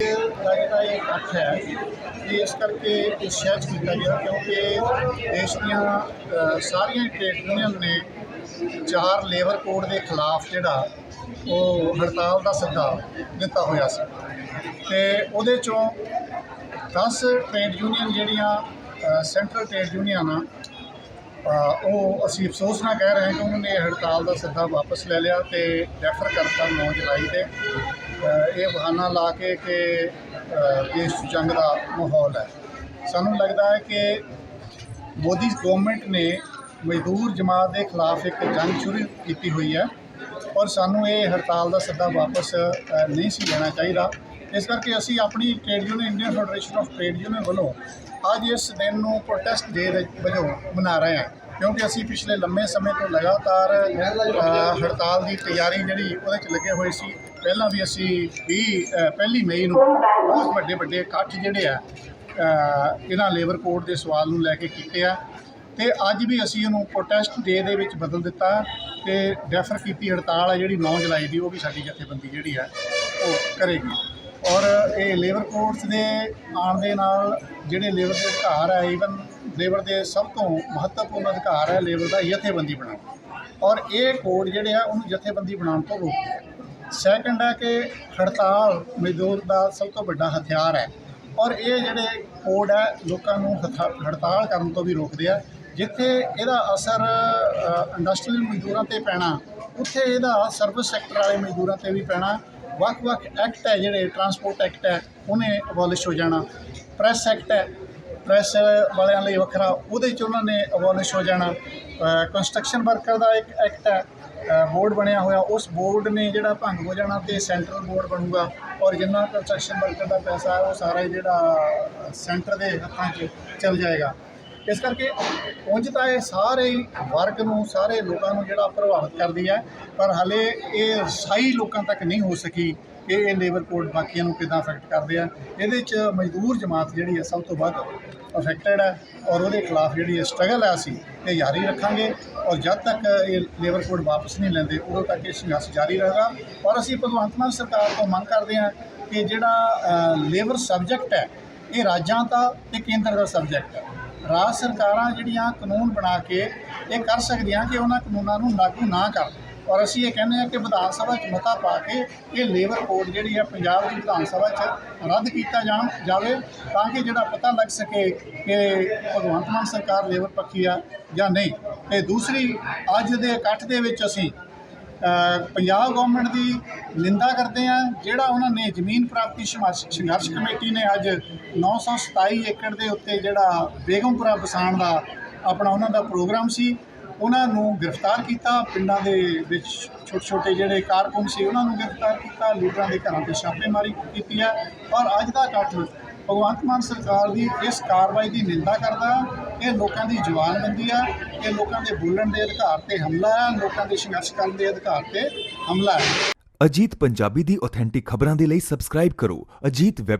ਦਾ ਜਿਹੜਾ ਇਹ ਇਕੱਠ ਹੈ ਇਹ ਇਸ ਕਰਕੇ ਇਸ ਸ਼ਹਿਰ ਕੀਤਾ ਗਿਆ ਕਿਉਂਕਿ ਦੇਸ਼ ਦੀਆਂ ਸਾਰੀਆਂ ਟ੍ਰੇਡ ਯੂਨੀਅਨ ਨੇ ਚਾਰ ਲੇਬਰ ਕੋਡ ਦੇ ਖਿਲਾਫ ਜਿਹੜਾ ਉਹ ਹੜਤਾਲ ਦਾ ਸੱਦਾ ਦਿੱਤਾ ਹੋਇਆ ਸੀ। ਤੇ ਉਹਦੇ ਚੋਂ 10 ਟ੍ਰੇਡ ਯੂਨੀਅਨ ਜਿਹੜੀਆਂ ਸੈਂਟਰਲ ਟ੍ਰੇਡ ਯੂਨੀਅਨ ਆ ਉਹ ਅਸੀਂ ਅਫਸੋਸ ਨਾਲ ਕਹਿ ਰਹੇ ਹਾਂ ਕਿ ਉਹਨਾਂ ਨੇ ਹੜਤਾਲ ਦਾ ਸੱਦਾ ਵਾਪਸ ਲੈ ਲਿਆ ਤੇ ਰੈਫਰ ਕਰਤਾ 9 ਜੁਲਾਈ ਤੇ। ਇਹ ਬਹਾਨਾ ਲਾ ਕੇ ਕਿ ਦੇਸ਼ 'ਚ ਜੰਗ ਦਾ ਮਾਹੌਲ ਹੈ। ਸਾਨੂੰ ਲੱਗਦਾ ਹੈ ਕਿ ਮੋਦੀ ਗਵਰਨਮੈਂਟ ਨੇ ਮਜ਼ਦੂਰ ਜਮਾਤ ਦੇ ਖਿਲਾਫ ਇੱਕ ਜੰਗ ਸ਼ੁਰੂ ਕੀਤੀ ਹੋਈ ਹੈ ਔਰ ਸਾਨੂੰ ਇਹ ਹੜਤਾਲ ਦਾ ਸੱਦਾ ਵਾਪਸ ਨਹੀਂ ਸੀ ਲੈਣਾ ਚਾਹੀਦਾ। ਇਸ ਕਰਕੇ ਅਸੀਂ ਆਪਣੀ trade union Indian federation of trade union ਵੱਲੋਂ ਅੱਜ ਇਸ ਦਿਨ ਨੂੰ ਪ੍ਰੋਟੈਸਟ ਡੇ ਦੇ ਵਜੋਂ ਮਨਾ ਰਹੇ ਹਾਂ। ਕਿਉਂਕਿ ਅਸੀਂ ਪਿਛਲੇ ਲੰਮੇ ਸਮੇਂ ਤੋਂ ਲਗਾਤਾਰ ਹੜਤਾਲ ਦੀ ਤਿਆਰੀ ਜਿਹੜੀ ਉਹਦੇ 'ਚ ਲੱਗੇ ਹੋਏ ਸੀ, ਪਹਿਲਾਂ ਵੀ ਅਸੀਂ 20 ਪਹਿਲੀ ਮਈ ਨੂੰ ਬਹੁਤ ਵੱਡੇ ਵੱਡੇ ਇਕੱਠ ਜਿਹੜੇ ਆ ਇਹਨਾਂ ਲੇਬਰ ਕੋਡ ਦੇ ਸਵਾਲ ਨੂੰ ਲੈ ਕੇ ਕੀਤੇ ਆ। ਤੇ ਅੱਜ ਵੀ ਅਸੀਂ ਇਹਨੂੰ ਪ੍ਰੋਟੈਸਟ ਡੇ ਦੇ ਵਿੱਚ ਬਦਲ ਦਿੱਤਾ ਤੇ ਰੈਫਰ ਕੀਤੀ ਹੜਤਾਲ ਆ ਜਿਹੜੀ 9 ਜੁਲਾਈ ਦੀ, ਉਹ ਵੀ ਸਾਡੀ ਜਥੇਬੰਦੀ ਜਿਹੜੀ ਹੈ ਉਹ ਕਰੇਗੀ। ਔਰ ਇਹ ਲੇਬਰ ਕੋਡਸ ਦੇ ਆਉਣ ਦੇ ਨਾਲ ਜਿਹੜੇ ਲੇਬਰ ਦੇ ਅਧਿਕਾਰ ਹੈ ਈਵਨ ਲੇਬਰ ਦੇ ਸਭ ਤੋਂ ਮਹੱਤਵਪੂਰਨ ਅਧਿਕਾਰ ਹੈ ਲੇਬਰ ਦਾ ਜਥੇਬੰਦੀ ਬਣਾਉਣਾ ਔਰ ਇਹ ਕੋਡ ਜਿਹੜੇ ਆ, ਉਹਨੂੰ ਜਥੇਬੰਦੀ ਬਣਾਉਣ ਤੋਂ ਰੋਕਦੇ ਆ ਸੈਕੰਡ ਹੈ ਕਿ ਹੜਤਾਲ ਮਜ਼ਦੂਰ ਦਾ ਸਭ ਤੋਂ ਵੱਡਾ ਹਥਿਆਰ ਹੈ। ਔਰ ਇਹ ਜਿਹੜੇ ਕੋਡ ਹੈ ਲੋਕਾਂ ਨੂੰ ਹਥਾ- ਹੜਤਾਲ ਕਰਨ ਤੋਂ ਵੀ ਰੋਕਦੇ ਆ। ਜਿੱਥੇ ਇਹਦਾ ਅਸਰ ਇੰਡਸਟਰੀਅਲ ਮਜ਼ਦੂਰਾਂ ਤੇ ਪੈਣਾ ਉੱਥੇ ਇਹਦਾ ਸਰਵਿਸ ਸੈਕਟਰ ਵਾਲੇ ਮਜ਼ਦੂਰਾਂ ਤੇ ਵੀ ਪੈਣਾ। ਵੱਖ-ਵੱਖ ਐਕਟ ਹੈ ਜਿਹੜੇ ਟਰਾਂਸਪੋਰਟ ਐਕਟ ਹੈ, ਉਹਨੇ ਅਬੋਲਿਸ਼ ਹੋ ਜਾਣਾ। ਪ੍ਰੈਸ ਐਕਟ ਹੈ ਪ੍ਰੈਸ ਵਾਲਿਆਂ ਲਈ ਵੱਖਰਾ, ਉਹਦੇ 'ਚ ਉਹਨਾਂ ਨੇ ਅਬੋਲਿਸ਼ ਹੋ ਜਾਣਾ। ਕੰਸਟਰਕਸ਼ਨ ਵਰਕਰ ਦਾ ਇੱਕ ਐਕਟ ਹੈ ਬੋਰਡ ਬਣਿਆ ਹੋਇਆ, ਉਸ ਬੋਰਡ ਨੇ ਜਿਹੜਾ ਭੰਗ ਹੋ ਜਾਣਾ ਤੇ ਸੈਂਟਰਲ ਬੋਰਡ ਬਣੂਗਾ। ਔਰ ਜਿੰਨਾ ਕੰਸਟਰਕਸ਼ਨ ਵਰਕਰ ਦਾ ਪੈਸਾ ਹੈ, ਉਹ ਸਾਰਾ ਜਿਹੜਾ ਸੈਂਟਰ ਦੇ ਹੱਥਾਂ 'ਚ ਚਲ ਜਾਏਗਾ। ਇਸ ਕਰਕੇ ਉਂਝ ਤਾਂ ਇਹ ਸਾਰੇ ਵਰਗ ਨੂੰ, ਸਾਰੇ ਲੋਕਾਂ ਨੂੰ ਜਿਹੜਾ ਪ੍ਰਭਾਵਿਤ ਕਰਦੀ ਹੈ, ਪਰ ਹਲੇ ਇਹ ਰਸਾਈ ਲੋਕਾਂ ਤੱਕ ਨਹੀਂ ਹੋ ਸਕੀ ਕਿ ਇਹ ਲੇਬਰ ਕੋਡ ਬਾਕੀਆਂ ਨੂੰ ਕਿਦਾਂ ਅਫੈਕਟ ਕਰਦੇ ਆ। ਇਹਦੇ 'ਚ ਮਜ਼ਦੂਰ ਜਮਾਤ ਜਿਹੜੀ ਹੈ ਸਭ ਤੋਂ ਵੱਧ ਅਫੈਕਟਡ ਹੈ ਔਰ ਉਹਦੇ ਖਿਲਾਫ ਜਿਹੜੀ ਇਹ ਸਟਰਗਲ ਹੈ ਅਸੀਂ ਇਹ ਜਾਰੀ ਰੱਖਾਂਗੇ ਔਰ ਜਦ ਤੱਕ ਇਹ ਲੇਬਰ ਕੋਡ ਵਾਪਸ ਨਹੀਂ ਲੈਂਦੇ, ਉਦੋਂ ਤੱਕ ਇਹ ਸੰਘਰਸ਼ ਜਾਰੀ ਰਹੇਗਾ। ਔਰ ਅਸੀਂ ਭਗਵੰਤ ਮਾਨ ਸਰਕਾਰ ਤੋਂ ਮੰਗ ਕਰਦੇ ਹਾਂ ਕਿ ਜਿਹੜਾ ਲੇਬਰ ਸਬਜੈਕਟ ਹੈ, ਇਹ ਰਾਜਾਂ ਦਾ ਤੇ ਕੇਂਦਰ ਦਾ ਸਬਜੈਕਟ ਹੈ। ਰਾਜ ਸਰਕਾਰਾਂ ਜਿਹੜੀਆਂ ਕਾਨੂੰਨ ਬਣਾ ਕੇ ਇਹ ਕਰ ਸਕਦੀਆਂ ਕਿ ਉਹਨਾਂ ਕਾਨੂੰਨਾਂ ਨੂੰ ਲਾਗੂ ਨਾ ਕਰ। ਔਰ ਅਸੀਂ ਇਹ ਕਹਿੰਦੇ ਹਾਂ ਕਿ ਵਿਧਾਨ ਸਭਾ 'ਚ ਮਤਾ ਪਾ ਕੇ ਇਹ ਲੇਬਰ ਕੋਡ ਜਿਹੜੀ ਹੈ ਪੰਜਾਬ ਦੀ ਵਿਧਾਨ ਸਭਾ 'ਚ ਰੱਦ ਕੀਤਾ ਜਾਣ, ਜਾਵੇ ਤਾਂ ਕਿ ਜਿਹੜਾ ਪਤਾ ਲੱਗ ਸਕੇ ਕਿ ਭਗਵੰਤ ਮਾਨ ਸਰਕਾਰ ਲੇਬਰ ਪੱਖੀ ਆ ਜਾਂ ਨਹੀਂ। ਤੇ ਦੂਸਰੀ, ਅੱਜ ਦੇ ਇਕੱਠ ਦੇ ਵਿੱਚ ਅਸੀਂ ਪੰਜਾਬ ਗਵਰਨਮੈਂਟ ਦੀ ਨਿੰਦਾ ਕਰਦੇ ਆ, ਜਿਹੜਾ ਉਹਨਾਂ ਨੇ ਜ਼ਮੀਨ ਪ੍ਰਾਪਤੀ ਸੰਘਰਸ਼ ਸੰਘਰਸ਼ ਕਮੇਟੀ ਨੇ ਅੱਜ 927 ਏਕੜ ਦੇ ਉੱਤੇ ਜਿਹੜਾ ਬੇਗਮਪੁਰਾ ਵਸਾਉਣ ਦਾ ਆਪਣਾ ਉਹਨਾਂ ਦਾ ਪ੍ਰੋਗਰਾਮ ਸੀ, ਉਹਨਾਂ ਨੂੰ ਗ੍ਰਿਫਤਾਰ ਕੀਤਾ, ਪਿੰਡਾਂ ਦੇ ਵਿੱਚ ਛੋਟੇ ਛੋਟੇ ਜਿਹੜੇ ਕਾਰਕੁਨ ਸੀ, ਉਹਨਾਂ ਨੂੰ ਗ੍ਰਿਫਤਾਰ ਕੀਤਾ ਲੀਡਰਾਂ ਦੇ ਘਰਾਂ ਤੇ ਛਾਪੇਮਾਰੀ ਕੀਤੀ ਹੈ ਔਰ ਅੱਜ ਦਾ ਇਕੱਠ ਭਗਵੰਤ ਮਾਨ ਸਰਕਾਰ ਦੀ ਇਸ ਕਾਰਵਾਈ ਦੀ ਨਿੰਦਾ ਕਰਦਾ ਇਹ ਲੋਕਾਂ ਦੀ ਜਵਾਨਬੰਦੀ ਆ। ਇਹ ਲੋਕਾਂ ਦੇ ਬੋਲਣ ਦੇ ਅਧਿਕਾਰ ਤੇ ਹਮਲਾ ਹੈ। ਲੋਕਾਂ ਦੇ ਸੰਘਰਸ਼ ਕਰਨ ਦੇ ਅਧਿਕਾਰ ਤੇ ਹਮਲਾ ਹੈ। ਅਜੀਤ ਪੰਜਾਬੀ ਦੀ ਆਥੈਂਟਿਕ ਖਬਰਾਂ ਦੇ ਲਈ ਸਬਸਕ੍ਰਾਈਬ ਕਰੋ। ਅਜੀਤ ਵੈਬ